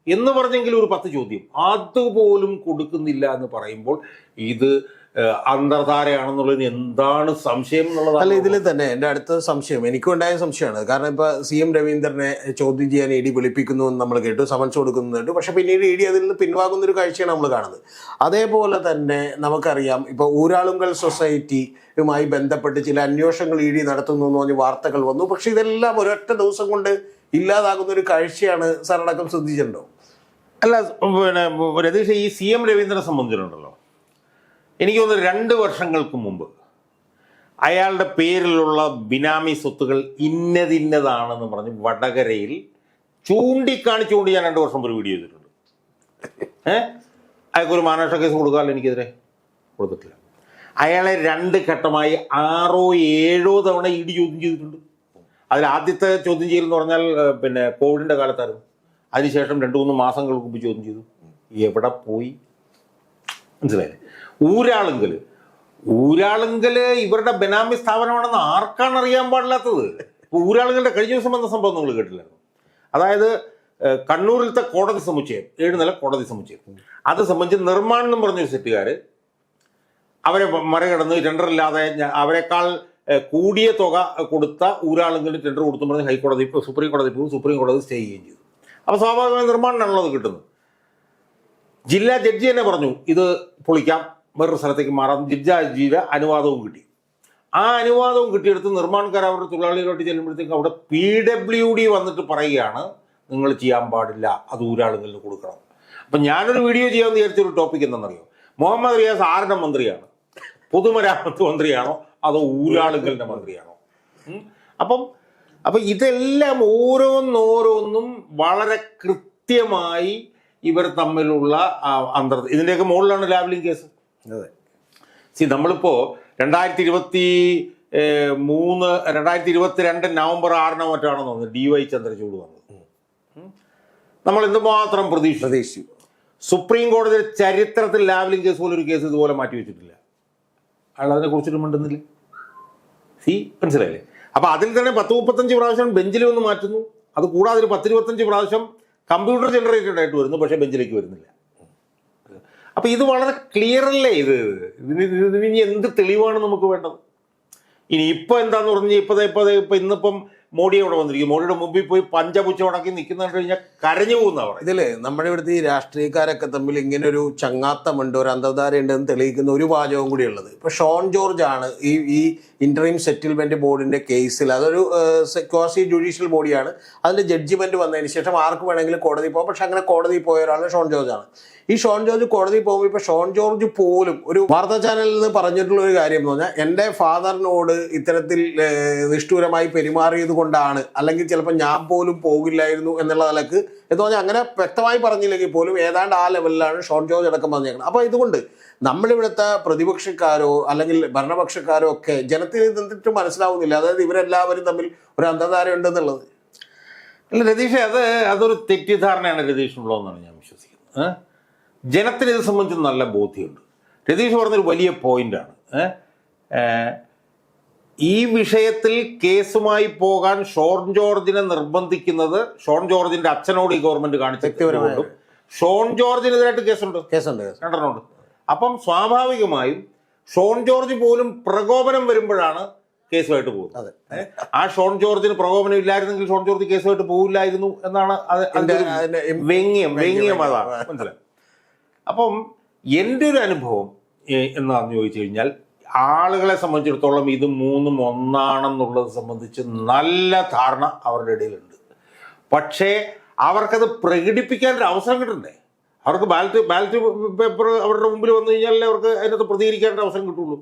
എന്ന് പറഞ്ഞെങ്കിലും ഒരു പത്ത് ചോദ്യം. അതുപോലും കൊടുക്കുന്നില്ല എന്ന് പറയുമ്പോൾ ഇത് ഏഹ്, അന്തർധാരയാണെന്നുള്ളതിന് എന്താണ് സംശയം അല്ല എന്നുള്ളതാണ് ഇതിൽ തന്നെ എന്റെ അടുത്ത സംശയം എനിക്കും ഉണ്ടായ സംശയമാണ്. കാരണം ഇപ്പൊ സി എം രവീന്ദ്രനെ ചോദ്യം ചെയ്യാൻ ഇ ഡി വിളിപ്പിക്കുന്നു എന്ന് നമ്മൾ കേട്ടു സമൻസ് കൊടുക്കുന്നു കേട്ടു. പക്ഷെ പിന്നീട് ഇ ഡി അതിൽ നിന്ന് പിൻവാങ്ങുന്ന ഒരു കാഴ്ചയാണ് നമ്മൾ കാണുന്നത്. അതേപോലെ തന്നെ നമുക്കറിയാം ഇപ്പൊ ഊരാളുങ്കൽ സൊസൈറ്റിയുമായി ബന്ധപ്പെട്ട് ചില അന്വേഷണങ്ങൾ ഇ ഡി നടത്തുന്നു എന്ന് പറഞ്ഞ് വാർത്തകൾ വന്നു. പക്ഷെ ഇതെല്ലാം ഒരൊറ്റ ദിവസം കൊണ്ട് ഇല്ലാതാകുന്ന ഒരു കാഴ്ചയാണ് സാറടക്കം ശ്രദ്ധിച്ചിട്ടുണ്ടോ? അല്ല പിന്നെ രതീഷ് ഈ സി എം രവീന്ദ്രനെ സംബന്ധിച്ചിട്ടുണ്ടല്ലോ. എനിക്ക് തോന്നുന്നു രണ്ട് വർഷങ്ങൾക്ക് മുമ്പ് അയാളുടെ പേരിലുള്ള ബിനാമി സ്വത്തുകൾ ഇന്നതിന്നതാണെന്ന് പറഞ്ഞ് വടകരയിൽ ചൂണ്ടിക്കാണിച്ചുകൊണ്ട് ഞാൻ രണ്ട് വർഷം ഒരു വീഡിയോ ചെയ്തിട്ടുണ്ട്. ഏ? അയാൾക്കൊരു മാനേഷ കേസ് കൊടുക്കാമല്ലോ എനിക്കെതിരെ? കൊടുത്തിട്ടില്ല. അയാളെ രണ്ട് ഘട്ടമായി ആറോ ഏഴോ തവണ ഇടി ചോദ്യം ചെയ്തിട്ടുണ്ട്. അതിൽ ആദ്യത്തെ ചോദ്യം ചെയ്യൽ എന്ന് പറഞ്ഞാൽ പിന്നെ കോവിഡിന്റെ കാലത്തായിരുന്നു. അതിനുശേഷം രണ്ട് മൂന്ന് മാസങ്ങൾക്ക് മുമ്പ് ചോദ്യം ചെയ്തു. എവിടെ പോയി? മനസ്സിലായില്ലേ? ഊരാളുങ്കൽ. ഊരാളുങ്കൽ ഇവരുടെ ബനാമി സ്ഥാപനമാണെന്ന് ആർക്കാണ് അറിയാൻ പാടില്ലാത്തത്? ഊരാളുങ്കലിന്റെ കഴിഞ്ഞ ദിവസം വന്ന സംഭവം നിങ്ങൾ കേട്ടില്ലായിരുന്നു? അതായത് കണ്ണൂരിലത്തെ കോടതി സമുച്ചയം ഏഴ് നില കോടതി സമുച്ചയം. അത് സംബന്ധിച്ച് നിർമ്മാണം എന്ന് പറഞ്ഞൊരു സെറ്റുകാർ അവരെ മറികടന്ന് ടെൻഡർ ഇല്ലാതെ അവരെക്കാൾ കൂടിയ തുക കൊടുത്ത ഊരാളുങ്കലിന് ടെൻഡർ കൊടുത്തു പറഞ്ഞ് ഹൈക്കോടതി സുപ്രീം കോടതി പോകും സുപ്രീം കോടതി സ്റ്റേ ചെയ്യുകയും ചെയ്തു. അപ്പോൾ സ്വാഭാവികമായി നിർമ്മാണമാണല്ലോ അത് കിട്ടുന്നത്. ജില്ലാ ജഡ്ജി തന്നെ പറഞ്ഞു ഇത് പൊളിക്കാം. വേറൊരു സ്ഥലത്തേക്ക് മാറാൻ ജില്ലാജിയുടെ അനുവാദവും കിട്ടി. ആ അനുവാദവും കിട്ടിയെടുത്ത് നിർമ്മാണക്കാർ അവരുടെ തൊഴിലാളികളോട്ട് ചെല്ലുമ്പോഴത്തേക്ക് അവിടെ പി ഡബ്ല്യു ഡി വന്നിട്ട് പറയുകയാണ് നിങ്ങൾ ചെയ്യാൻ പാടില്ല അത് ഊരാളുകളിൽ കൊടുക്കണം. അപ്പം ഞാനൊരു വീഡിയോ ചെയ്യാമെന്ന് വിചാരിച്ചൊരു ടോപ്പിക് എന്താണെന്നറിയോ? മുഹമ്മദ് റിയാസ് ആരുടെ മന്ത്രിയാണ്? പൊതുമരാമത്ത് മന്ത്രിയാണോ? അതോ ഊരാളുകളുടെ മന്ത്രിയാണോ? അപ്പം അപ്പം ഇതെല്ലാം ഓരോന്നോരോന്നും വളരെ കൃത്യമായി ഇവർ തമ്മിലുള്ള അന്തർ ഇതിന്റെയൊക്കെ മുകളിലാണ് ലാവലിംഗ് കേസ്. അതെ. സി നമ്മളിപ്പോ രണ്ടായിരത്തി ഇരുപത്തി മൂന്ന് രണ്ടായിരത്തി ഇരുപത്തിരണ്ട് നവംബർ ആറിനോ മറ്റാണെന്ന് തോന്നുന്നു ഡി വൈ ചന്ദ്രചൂട് വന്നത്. നമ്മൾ നമ്മൾ എന്തുമാത്രം പ്രതീക്ഷ പ്രതീക്ഷിച്ചു. സുപ്രീം കോടതി ചരിത്രത്തിൽ ലാവലിംഗ് കേസ് പോലെ ഒരു കേസ് ഇതുപോലെ മാറ്റി വെച്ചിട്ടില്ല. അയാൾ അതിനെ കുറിച്ചിട്ട് മിണ്ടുന്നില്ല. സി മനസ്സിലായില്ലേ? അപ്പൊ അതിൽ തന്നെ പത്ത് മുപ്പത്തഞ്ച് പ്രാവശ്യം ബെഞ്ചിൽ വന്ന് മാറ്റുന്നു. അത് കൂടാതെ ഒരു പത്തിരുപത്തഞ്ച് പ്രാവശ്യം കമ്പ്യൂട്ടർ ജനറേറ്റഡ് ആയിട്ട് വരുന്നു പക്ഷേ ബെഞ്ചിലേക്ക് വരുന്നില്ല. അപ്പൊ ഇത് വളരെ ക്ലിയർ അല്ലേ ഇത് ഇതിന് ഇനി എന്ത് തെളിവാണ് നമുക്ക് വേണ്ടത്? ഇനി ഇപ്പൊ എന്താന്ന് പറഞ്ഞാൽ ഇപ്പൊ ഇപ്പതേ ഇപ്പൊ ഇന്നിപ്പം മോഡി അവിടെ വന്നിരിക്കും. മോഡിയുടെ മുമ്പിൽ പോയി പഞ്ചപുച്ച ഉടക്കി നിൽക്കുന്ന കഴിഞ്ഞാൽ കരഞ്ഞു പോകുന്ന പറയുന്നത്. ഇതിൽ നമ്മുടെ ഇവിടുത്തെ ഈ രാഷ്ട്രീയക്കാരൊക്കെ തമ്മിൽ ഇങ്ങനെ ഒരു ചങ്ങാത്തമുണ്ട് ഒരു അന്തർധാര എന്ന് തെളിയിക്കുന്ന ഒരു വാചകം കൂടി ഉള്ളത്. ഇപ്പൊ ഷോൺ ജോർജ് ആണ് ഈ ഈ ഇന്റർവീം സെറ്റിൽമെന്റ് ബോർഡിന്റെ കേസിൽ അതൊരു ക്വാസി ജുഡീഷ്യൽ ബോഡിയാണ് അതിന്റെ ജഡ്ജ്മെന്റ് വന്നതിന് ശേഷം ആർക്ക് വേണമെങ്കിലും കോടതി പോകാം. പക്ഷെ അങ്ങനെ കോടതി പോയ ഒരാൾ ഷോൺ ജോർജ് ആണ്. ഈ ഷോൺ ജോർജ് കോടതി പോകുമ്പോൾ ഇപ്പൊ ഷോൺ ജോർജ് പോലും ഒരു വാർത്താ ചാനലിൽ നിന്ന് പറഞ്ഞിട്ടുള്ള ഒരു കാര്യം എന്ന് പറഞ്ഞാൽ എന്റെ ഫാദറിനോട് ഇത്തരത്തിൽ നിഷ്ഠൂരമായി പെരുമാറിയത് കൊണ്ടാണ് അല്ലെങ്കിൽ ചിലപ്പോൾ ഞാൻ പോലും പോകില്ലായിരുന്നു എന്നുള്ള നിലയ്ക്ക് എന്ന് പറഞ്ഞാൽ അങ്ങനെ വ്യക്തമായി പറഞ്ഞില്ലെങ്കിൽ പോലും ഏതാണ്ട് ആ ലെവലിലാണ് ഷോൺ ജോർജ് അടക്കം പറഞ്ഞേക്കുന്നത് അപ്പോൾ ഇതുകൊണ്ട് നമ്മളിവിടുത്തെ പ്രതിപക്ഷക്കാരോ അല്ലെങ്കിൽ ഭരണപക്ഷക്കാരോ ഒക്കെ ജനത്തിന് നിന്നിട്ട് മനസ്സിലാവുന്നില്ല. അതായത് ഇവരെല്ലാവരും തമ്മിൽ ഒരു അന്ധധാര ഉണ്ടെന്നുള്ളത് അല്ല രതീഷ് അത് അതൊരു തെറ്റിദ്ധാരണയാണ് രതീഷിനുള്ളതെന്നാണ് ഞാൻ വിശ്വസിക്കുന്നത്? ജനത്തിന് ഇത് സംബന്ധിച്ച് നല്ല ബോധ്യമുണ്ട്. രതീഷ് പറഞ്ഞൊരു വലിയ പോയിന്റാണ്. ഈ വിഷയത്തിൽ കേസുമായി പോകാൻ ഷോൺ ജോർജിനെ നിർബന്ധിക്കുന്നത് ഷോൺ ജോർജിന്റെ അച്ഛനോട് ഈ ഗവൺമെന്റ് കാണിച്ച വ്യക്തിപരമായ- ഷോൺ ജോർജിനെതിരായിട്ട് കേസുണ്ട്. കേസുണ്ട് കേസ് രണ്ടെണ്ണമുണ്ട്. അപ്പം സ്വാഭാവികമായും ഷോൺ ജോർജ് പോലും പ്രകോപനം വരുമ്പോഴാണ് കേസുമായിട്ട് പോകുന്നത്. അതെ. ആ ഷോൺ ജോർജിന് പ്രകോപനം ഇല്ലായിരുന്നെങ്കിൽ ഷോൺ ജോർജ് കേസുമായിട്ട് പോകില്ലായിരുന്നു എന്നാണ് വ്യംഗ്യം. വ്യംഗ്യം. അതാണ്. മനസ്സിലായി? അപ്പം എന്റെ ഒരു അനുഭവം എന്താണെന്ന് ചോദിച്ചു കഴിഞ്ഞാൽ ആളുകളെ സംബന്ധിച്ചിടത്തോളം ഇത് മൂന്നും ഒന്നാണെന്നുള്ളത് സംബന്ധിച്ച് നല്ല ധാരണ അവരുടെ ഇടയിലുണ്ട്. പക്ഷേ അവർക്കത് പ്രകടിപ്പിക്കാൻ ഒരു അവസരം കിട്ടണ്ടേ? അവർക്ക് ബാലറ്റ് ബാലറ്റ് പേപ്പർ അവരുടെ മുമ്പിൽ വന്നു കഴിഞ്ഞാലേ അവർക്ക് അതിനകത്ത് പ്രതികരിക്കാനൊരു അവസരം കിട്ടുള്ളൂ.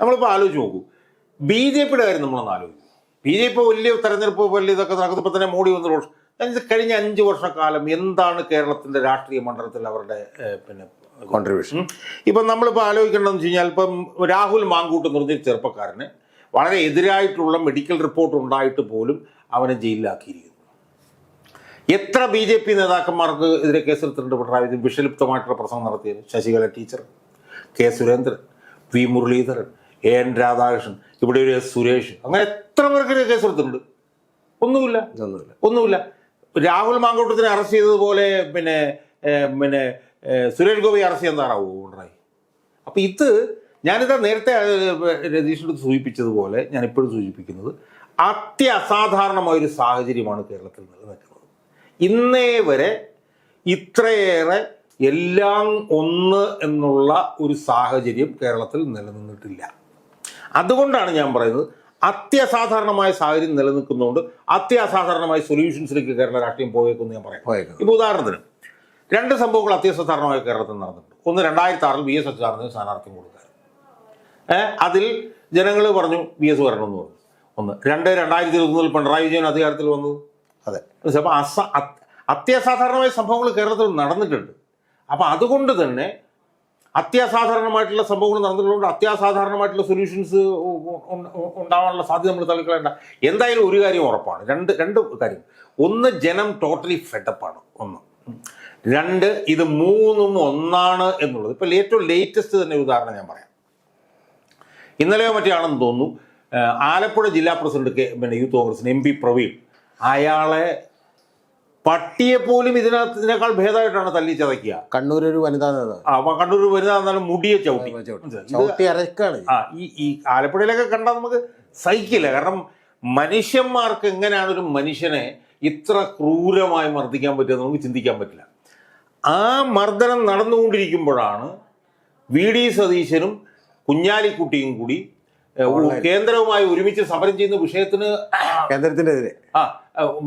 നമ്മളിപ്പോൾ ആലോചിച്ച് നോക്കൂ. ബി ജെ പിയുടെ കാര്യം നമ്മളൊന്ന് ആലോചിക്കും. ബി ജെ പി വലിയ തെരഞ്ഞെടുപ്പ് വലിയ ഇതൊക്കെ നടക്കുന്നപ്പോൾ തന്നെ മോഡി വന്ന. കഴിഞ്ഞ അഞ്ച് വർഷക്കാലം എന്താണ് കേരളത്തിന്റെ രാഷ്ട്രീയ മണ്ഡലത്തിൽ അവരുടെ പിന്നെ കോൺട്രിബ്യൂഷൻ. ഇപ്പം നമ്മളിപ്പോൾ ആലോചിക്കേണ്ടതെന്ന് വെച്ച് കഴിഞ്ഞാൽ ഇപ്പം രാഹുൽ മാങ്കൂട്ട് എന്ന് പറഞ്ഞൊരു ചെറുപ്പക്കാരന് വളരെ എതിരായിട്ടുള്ള മെഡിക്കൽ റിപ്പോർട്ട് ഉണ്ടായിട്ട് പോലും അവനെ ജയിലിലാക്കിയിരിക്കുന്നു. എത്ര ബി ജെ പി നേതാക്കന്മാർക്ക് എതിരെ കേസെടുത്തിട്ടുണ്ട് പിണറായി വിജയൻ? വിഷലിപ്തമായിട്ടുള്ള പ്രസംഗം നടത്തിയത് Sasikala teacher K Surendran V Muraleedharan A N Radhakrishnan ഇവിടെ ഒരു എസ് സുരേഷ്. അങ്ങനെ എത്ര പേർക്കെതിരെ കേസെടുത്തിട്ടുണ്ട്? ഒന്നുമില്ല. ഒന്നുമില്ല ഒന്നുമില്ല. രാഹുൽ മാങ്കോട്ടത്തിനെ അറസ്റ്റ് ചെയ്തതുപോലെ പിന്നെ പിന്നെ സുരേഷ് ഗോപി അറസ്റ്റ് ചെയ്യാൻ താറാവോ ഉണ്ടായി അപ്പം ഇത് ഞാനിതാ നേരത്തെ രതീഷിനോട് സൂചിപ്പിച്ചതുപോലെ ഞാൻ ഇപ്പോഴും സൂചിപ്പിക്കുന്നത് അത്യസാധാരണമായൊരു സാഹചര്യമാണ് കേരളത്തിൽ നിലനിൽക്കുന്നത്. ഇന്നേ വരെ ഇത്രയേറെ എല്ലാം ഒന്ന് എന്നുള്ള ഒരു സാഹചര്യം കേരളത്തിൽ നിലനിന്നിട്ടില്ല. അതുകൊണ്ടാണ് ഞാൻ പറയുന്നത് അത്യസാധാരണമായ സാഹചര്യം നിലനിൽക്കുന്നതുകൊണ്ട് അത്യസാധാരണമായ സൊല്യൂഷൻസിലേക്ക് കേരള രാഷ്ട്രീയം പോയേക്കുന്നു ഞാൻ പറയാം. ഇപ്പോൾ ഉദാഹരണത്തിന് രണ്ട് സംഭവങ്ങൾ അത്യസാധാരണമായി കേരളത്തിൽ നടന്നിട്ടുണ്ട്. ഒന്ന് രണ്ടായിരത്തി ആറിൽ വി എസ് അച്യുതാനന്ദന് സ്ഥാനാർത്ഥ്യം കൊടുക്കുക അതിൽ ജനങ്ങൾ പറഞ്ഞു വി എസ് വരണമെന്ന് പറഞ്ഞു. ഒന്ന്. രണ്ട് രണ്ടായിരത്തി ഇരുപത്തൊന്നിൽ പിണറായി വിജയൻ അധികാരത്തിൽ വന്നു. അതെ. അപ്പോൾ അസ അത്യസാധാരണമായ സംഭവങ്ങൾ കേരളത്തിൽ നടന്നിട്ടുണ്ട്. അപ്പം അതുകൊണ്ട് തന്നെ അത്യസാധാരണമായിട്ടുള്ള സംഭവങ്ങൾ നടന്നിട്ടുള്ളതുകൊണ്ട് അത്യാസാധാരണമായിട്ടുള്ള സൊല്യൂഷൻസ് ഉണ്ടാവാനുള്ള സാധ്യത നമ്മൾ തള്ളിക്കളയണ്ട. എന്തായാലും ഒരു കാര്യം ഉറപ്പാണ്. രണ്ട് രണ്ട് കാര്യം. ഒന്ന് ജനം ടോട്ടലി ഫെഡപ്പാണ് ഒന്ന്. രണ്ട് ഇത് മൂന്നും ഒന്നാണ് എന്നുള്ളത്. ഇപ്പം ഏറ്റവും ലേറ്റസ്റ്റ് തന്നെ ഉദാഹരണം ഞാൻ പറയാം. ഇന്നലെയോ മറ്റാണെന്ന് തോന്നുന്നു. ആലപ്പുഴ ജില്ലാ പ്രസിഡന്റ് കെ പിന്നെ യൂത്ത് കോൺഗ്രസിന് എം പി പ്രവീൺ അയാളെ പട്ടിയെ പോലും ഇതിനകത്ത് ഇതിനേക്കാൾ ഭേദമായിട്ടാണ് തല്ലി ചതയ്ക്കുക. കണ്ണൂർ ഒരു വനിതാ നേതാവ് ആ കണ്ണൂർ വനിതാ എന്നാലും മുടിയെ ചവിട്ടി. ചവിട്ടി. അരക്കാണ് ആ ഈ ഈ ആലപ്പുഴയിലൊക്കെ കണ്ടാൽ നമുക്ക് സഹിക്കില്ല. കാരണം മനുഷ്യന്മാർക്ക് എങ്ങനെയാണ് ഒരു മനുഷ്യനെ ഇത്ര ക്രൂരമായി മർദ്ദിക്കാൻ പറ്റുമെന്ന് നമുക്ക് ചിന്തിക്കാൻ പറ്റില്ല. ആ മർദ്ദനം നടന്നുകൊണ്ടിരിക്കുമ്പോഴാണ് വി ഡി സതീശനും കുഞ്ഞാലിക്കുട്ടിയും കൂടി കേന്ദ്രവുമായി ഒരുമിച്ച് സമരം ചെയ്യുന്ന വിഷയത്തിന് കേന്ദ്രത്തിനെതിരെ. ആ,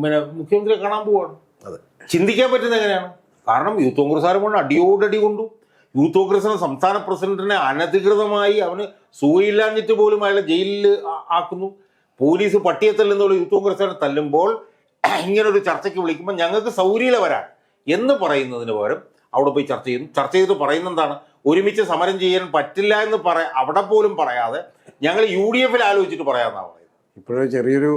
പിന്നെ മുഖ്യമന്ത്രിയെ കാണാൻ പോവാണ്. അതെ. ചിന്തിക്കാൻ പറ്റുന്ന എങ്ങനെയാണ്? കാരണം യൂത്ത് കോൺഗ്രസ്സുകാരെ കൊണ്ട് അടിയോടടി കൊണ്ടു. യൂത്ത് കോൺഗ്രസിനെ സംസ്ഥാന പ്രസിഡന്റിനെ അനധികൃതമായി അവന് സുഖയില്ലാഞ്ഞിട്ട് പോലും അയാളെ ജയിലിൽ ആക്കുന്നു. പോലീസ് പട്ടിയെ തല്ലുന്നുള്ള യൂത്ത് കോൺഗ്രസ്സുകാരെ തല്ലുമ്പോൾ *clears throat* ഇങ്ങനൊരു ചർച്ചയ്ക്ക് വിളിക്കുമ്പോൾ ഞങ്ങൾക്ക് സൗകര്യല വരാൻ എന്ന് പറയുന്നതിന് പകരം അവിടെ പോയി ചർച്ച ചെയ്യുന്നു. ചർച്ച ചെയ്ത് പറയുന്ന എന്താണ് ഒരുമിച്ച് സമരം ചെയ്യാൻ പറ്റില്ല എന്ന് പറ അവിടെ പോലും പറയാതെ ഞങ്ങൾ യു ഡി എഫിൽ ആലോചിച്ചിട്ട് പറയാമെന്നാണ് പറയുന്നത്. ഇപ്പോഴൊരു ചെറിയൊരു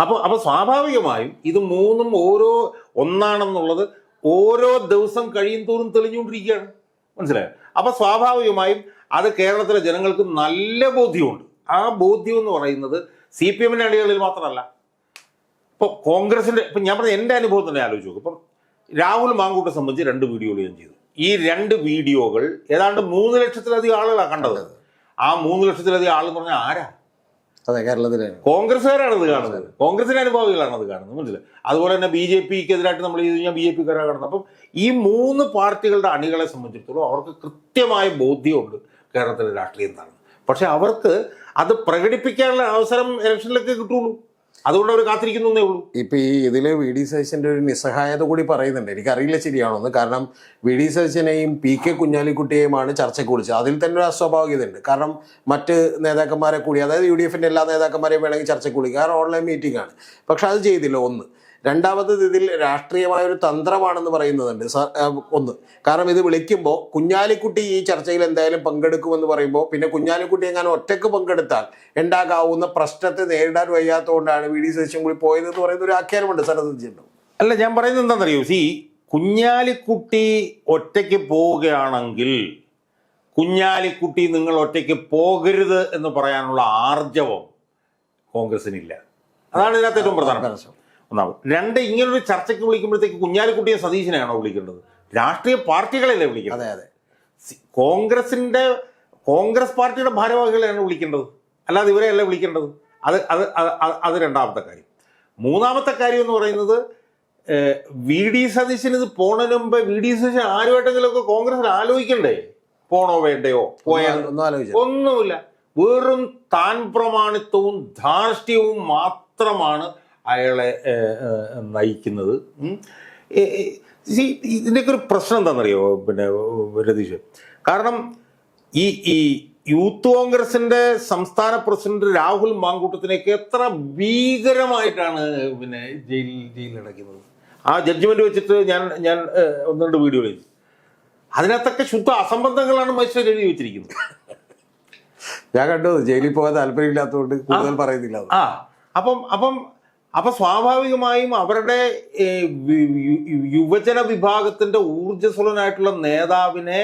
അപ്പോൾ അപ്പോൾ സ്വാഭാവികമായും ഇത് മൂന്നും ഓരോ ഒന്നാണെന്നുള്ളത് ഓരോ ദിവസം കഴിയും തോറും തെളിഞ്ഞുകൊണ്ടിരിക്കുകയാണ്. മനസ്സിലായോ? അപ്പോൾ സ്വാഭാവികമായും അത് കേരളത്തിലെ ജനങ്ങൾക്ക് നല്ല ബോധ്യമുണ്ട്. ആ ബോധ്യം എന്ന് പറയുന്നത് സി പി എമ്മിന്റെ അണികളിൽ മാത്രമല്ല. ഇപ്പോൾ കോൺഗ്രസിന്റെ ഇപ്പം ഞാൻ പറഞ്ഞ എന്റെ അനുഭവം തന്നെ ആലോചിച്ച് നോക്കും. ഇപ്പം രാഹുൽ മാങ്കൂട്ടെ സംബന്ധിച്ച് രണ്ട് വീഡിയോകൾ ഞാൻ ചെയ്തു. ഈ രണ്ട് വീഡിയോകൾ ഏതാണ്ട് മൂന്ന് ലക്ഷത്തിലധികം ആളുകളാണ് കണ്ടത്. ആ മൂന്ന് ലക്ഷത്തിലധികം ആളെന്ന് പറഞ്ഞാൽ ആരാ? അതെ കേരളത്തിലെ കോൺഗ്രസ്സുകാരാണ് ഇത് കാണുന്നത് കോൺഗ്രസിന്റെ അനുഭാവികളാണ് അത് കാണുന്നത്. മനസ്സിലായി? അതുപോലെ തന്നെ ബി ജെ പിക്ക് എതിരായിട്ട് നമ്മൾ ചെയ്ത് കഴിഞ്ഞാൽ ബി ജെ പിക്കാരാണ് കാണുന്നത് അപ്പം ഈ മൂന്ന് പാർട്ടികളുടെ അണികളെ സംബന്ധിച്ചിടത്തോളം അവർക്ക് കൃത്യമായ ബോധ്യമുണ്ട് കേരളത്തിലെ രാഷ്ട്രീയം എന്താണ് പക്ഷെ അവർക്ക് അത് പ്രകടിപ്പിക്കാനുള്ള അവസരം ഇലക്ഷനിലൊക്കെ കിട്ടുള്ളൂ അതുകൊണ്ട് അവർ കാത്തിരിക്കുന്നേ ഉള്ളൂ. ഇപ്പൊ ഈ ഇതിൽ വി ഡി സതീശന്റെ ഒരു നിസ്സഹായത കൂടി പറയുന്നുണ്ട്. എനിക്കറിയില്ല ശരിയാണോന്ന്. കാരണം വി ഡി സതീശനെയും പി കെ കുഞ്ഞാലിക്കുട്ടിയെയുമാണ് ചർച്ചയ്ക്ക് വിളിച്ചത്. അതിൽ തന്നെ ഒരു അസ്വാഭാവികതയുണ്ട്. കാരണം മറ്റ് നേതാക്കന്മാരെ കൂടി അതായത് യു ഡി എഫിന്റെ എല്ലാ നേതാക്കന്മാരെയും വേണമെങ്കിൽ ചർച്ചയ്ക്ക് വിളിക്കുക കാരണം ഓൺലൈൻ മീറ്റിംഗ് ആണ് പക്ഷെ അത് ചെയ്തില്ല. ഒന്ന് രണ്ടാമത് ഇതിൽ രാഷ്ട്രീയമായ ഒരു തന്ത്രമാണെന്ന് പറയുന്നുണ്ട് സാർ ഒന്ന്. കാരണം ഇത് വിളിക്കുമ്പോൾ കുഞ്ഞാലിക്കുട്ടി ഈ ചർച്ചയിൽ എന്തായാലും പങ്കെടുക്കുമെന്ന് പറയുമ്പോൾ പിന്നെ കുഞ്ഞാലിക്കുട്ടി എങ്ങനെ ഒറ്റയ്ക്ക് പങ്കെടുത്താൽ ഉണ്ടാകാവുന്ന പ്രശ്നത്തെ നേരിടാൻ വയ്യാത്തതുകൊണ്ടാണ് വി ഡി സതീശൻ കൂടി പോയതെന്ന് പറയുന്ന ഒരു ആഖ്യാനമുണ്ട് സരസിച്ചിട്ടുണ്ടോ അല്ല ഞാൻ പറയുന്നത് എന്താണെന്നറിയോ? സി കുഞ്ഞാലിക്കുട്ടി ഒറ്റയ്ക്ക് പോവുകയാണെങ്കിൽ കുഞ്ഞാലിക്കുട്ടി നിങ്ങൾ ഒറ്റയ്ക്ക് പോകരുത് എന്ന് പറയാനുള്ള ആർജവം കോൺഗ്രസിനില്ല. അതാണ് ഇതിനകത്ത് ഏറ്റവും പ്രധാനം. ഒന്നാമത്. രണ്ട് ഇങ്ങനൊരു ചർച്ചയ്ക്ക് വിളിക്കുമ്പോഴത്തേക്ക് കുഞ്ഞാലിക്കുട്ടിയെ സതീശനെയാണോ വിളിക്കേണ്ടത്? രാഷ്ട്രീയ പാർട്ടികളല്ലേ വിളിക്കുന്നത് അതെ അതെ. കോൺഗ്രസിന്റെ കോൺഗ്രസ് പാർട്ടിയുടെ ഭാരവാഹികളെയാണ് വിളിക്കേണ്ടത്? അല്ലാതെ ഇവരെയല്ല വിളിക്കേണ്ടത്? അത് അത് അത് രണ്ടാമത്തെ കാര്യം. മൂന്നാമത്തെ കാര്യം എന്ന് പറയുന്നത് വി ഡി സതീശന് ഇത് പോണതിന് മുമ്പ് വി ഡി സതീശൻ ആരുമായിട്ടെങ്കിലും ഒക്കെ കോൺഗ്രസിൽ ആലോചിക്കണ്ടേ? പോണോ വേണ്ടയോ? പോയാൽ ഒന്നുമില്ല. വെറും താൻ പ്രമാണിത്വവും ധാർഷ്ട്യവും മാത്രമാണ് അയാളെ നയിക്കുന്നത്. ഇതിന്റെയൊക്കെ ഒരു പ്രശ്നം എന്താണെന്നറിയോ പിന്നെ രതീഷ്? കാരണം ഈ ഈ യൂത്ത് കോൺഗ്രസിന്റെ സംസ്ഥാന പ്രസിഡന്റ് രാഹുൽ മാങ്കൂട്ടത്തിനെയൊക്കെ എത്ര ഭീകരമായിട്ടാണ് പിന്നെ ജയിലിൽ ജയിലിലടയ്ക്കുന്നത് ആ ജഡ്ജ്മെന്റ് വെച്ചിട്ട് ഞാൻ ഞാൻ ഒന്ന് രണ്ട് വീഡിയോ ചെയ്തു. അതിനകത്തൊക്കെ ശുദ്ധ അസംബന്ധങ്ങളാണ് മനുഷ്യർ എഴുതി വെച്ചിരിക്കുന്നത്. ഞാൻ കണ്ടു ജയിലിൽ പോകാൻ താല്പര്യമില്ലാത്തതുകൊണ്ട് കൂടുതൽ പറയുന്നില്ല. ആ അപ്പം അപ്പം അപ്പൊ സ്വാഭാവികമായും അവരുടെ യുവജന വിഭാഗത്തിന്റെ ഊർജസ്വലനായിട്ടുള്ള നേതാവിനെ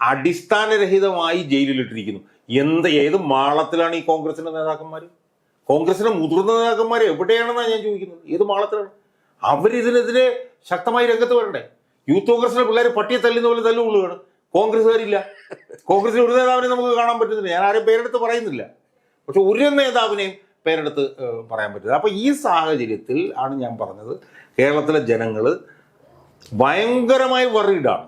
അടിസ്ഥാനരഹിതമായി ജയിലിലിട്ടിരിക്കുന്നു. എന്ത് ഏത് മാളത്തിലാണ് ഈ കോൺഗ്രസിന്റെ നേതാക്കന്മാർ കോൺഗ്രസിന്റെ മുതിർന്ന നേതാക്കന്മാർ എവിടെയാണെന്നാണ് ഞാൻ ചോദിക്കുന്നത്? ഏത് മാളത്തിലാണ്? അവരിതിനെതിരെ ശക്തമായി രംഗത്ത് വരണ്ടേ? യൂത്ത് കോൺഗ്രസിലെ പിള്ളേർ പട്ടിയെ തല്ലുന്ന പോലെ തല്ലുകൊള്ളുകയാണ് കോൺഗ്രസ്സുകാരില്ല. കോൺഗ്രസിൽ ഒരു നേതാവിനെ നമുക്ക് കാണാൻ പറ്റുന്നില്ല. ഞാൻ ആരും പേരെടുത്ത് പറയുന്നില്ല. പക്ഷെ ഒരു നേതാവിനെയും പേരെടുത്ത് പറയാൻ പറ്റില്ല. അപ്പോൾ ഈ സാഹചര്യത്തിൽ ആണ് ഞാൻ പറഞ്ഞത് കേരളത്തിലെ ജനങ്ങൾ ഭയങ്കരമായി വറീഡാണ്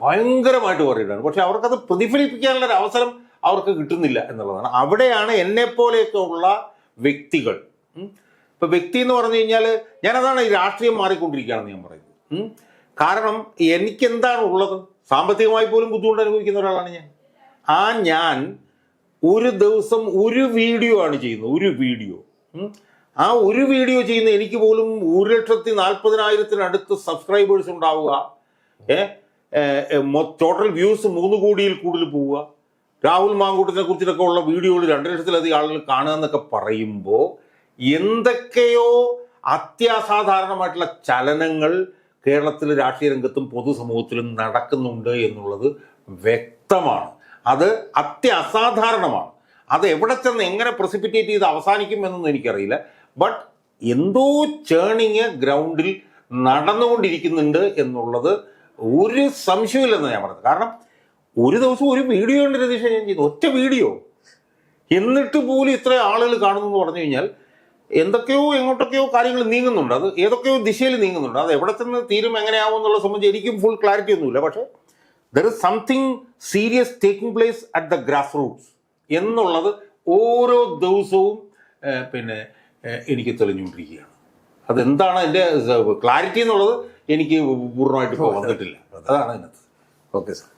ഭയങ്കരമായിട്ട് വറീഡാണ് പക്ഷെ അവർക്കത് പ്രതിഫലിപ്പിക്കാനുള്ള ഒരു അവസരം അവർക്ക് കിട്ടുന്നില്ല എന്നുള്ളതാണ്. അവിടെയാണ് എന്നെ പോലെയൊക്കെ ഉള്ള വ്യക്തികൾ ഇപ്പൊ വ്യക്തി എന്ന് പറഞ്ഞു കഴിഞ്ഞാൽ ഞാനതാണ് ഈ രാഷ്ട്രീയം മാറിക്കൊണ്ടിരിക്കുകയാണെന്ന് ഞാൻ പറയുന്നത് കാരണം എനിക്കെന്താണ് ഉള്ളത്? സാമ്പത്തികമായി പോലും ബുദ്ധിമുട്ട് അനുഭവിക്കുന്ന ഒരാളാണ് ഞാൻ. ആ ഞാൻ ഒരു ദിവസം ഒരു വീഡിയോ ആണ് ചെയ്യുന്നത് ഒരു വീഡിയോ. ആ ഒരു വീഡിയോ ചെയ്യുന്ന എനിക്ക് പോലും ഒരു ലക്ഷത്തി നാൽപ്പതിനായിരത്തിനടുത്ത് സബ്സ്ക്രൈബേഴ്സ് ഉണ്ടാവുക. ടോട്ടൽ വ്യൂസ് മൂന്ന് കോടിയിൽ കൂടുതൽ പോവുക. രാഹുൽ മാങ്കൂട്ടിനെ കുറിച്ചിട്ടൊക്കെ ഉള്ള വീഡിയോകൾ രണ്ട് ലക്ഷത്തിലധികം ആളുകൾ കാണുക എന്നൊക്കെ പറയുമ്പോൾ എന്തൊക്കെയോ അത്യാസാധാരണമായിട്ടുള്ള ചലനങ്ങൾ കേരളത്തിലെ രാഷ്ട്രീയ രംഗത്തും പൊതുസമൂഹത്തിലും നടക്കുന്നുണ്ട് എന്നുള്ളത് വ്യക്തമാണ്. അത് അത്യസാധാരണമാണ് അത് എവിടെ ചെന്ന് എങ്ങനെ പ്രസിപ്പിറ്റേറ്റ് ചെയ്ത് അവസാനിക്കും എന്നൊന്നും എനിക്കറിയില്ല. ബട്ട് എന്തോ ചേണിങ് ഗ്രൗണ്ടിൽ നടന്നുകൊണ്ടിരിക്കുന്നുണ്ട് എന്നുള്ളത് ഒരു സംശയമില്ലെന്ന് ഞാൻ പറഞ്ഞത്. കാരണം ഒരു ദിവസം ഒരു വീഡിയോ ഉണ്ട് രതീഷ ഞാൻ ചെയ്തു. ഒറ്റ വീഡിയോ. എന്നിട്ട് പോലും ഇത്ര ആളുകൾ കാണുന്നു എന്ന് പറഞ്ഞു കഴിഞ്ഞാൽ എന്തൊക്കെയോ എങ്ങോട്ടൊക്കെയോ കാര്യങ്ങൾ നീങ്ങുന്നുണ്ട്. അത് ഏതൊക്കെയോ ദിശയിൽ നീങ്ങുന്നുണ്ട്. അത് എവിടെ ചെന്ന് തീരും എങ്ങനെയാവും എന്നുള്ള സംബന്ധിച്ച് എനിക്കും ഫുൾ ക്ലാരിറ്റി ഒന്നുമില്ല. പക്ഷേ there is something serious taking place at the grass roots എന്നുള്ളത് ഓരോ ദിവസവും പിന്നെ എനിക്ക് തെളിഞ്ഞുകൊണ്ടിരിക്കുകയാണ്. അതെന്താണ് എന്റെ ക്ലാരിറ്റി എന്നുള്ളത് എനിക്ക് പൂർണമായിട്ട് ഇപ്പോൾ വന്നിട്ടില്ല. അതാണ് അതിനകത്ത്. Okay sir.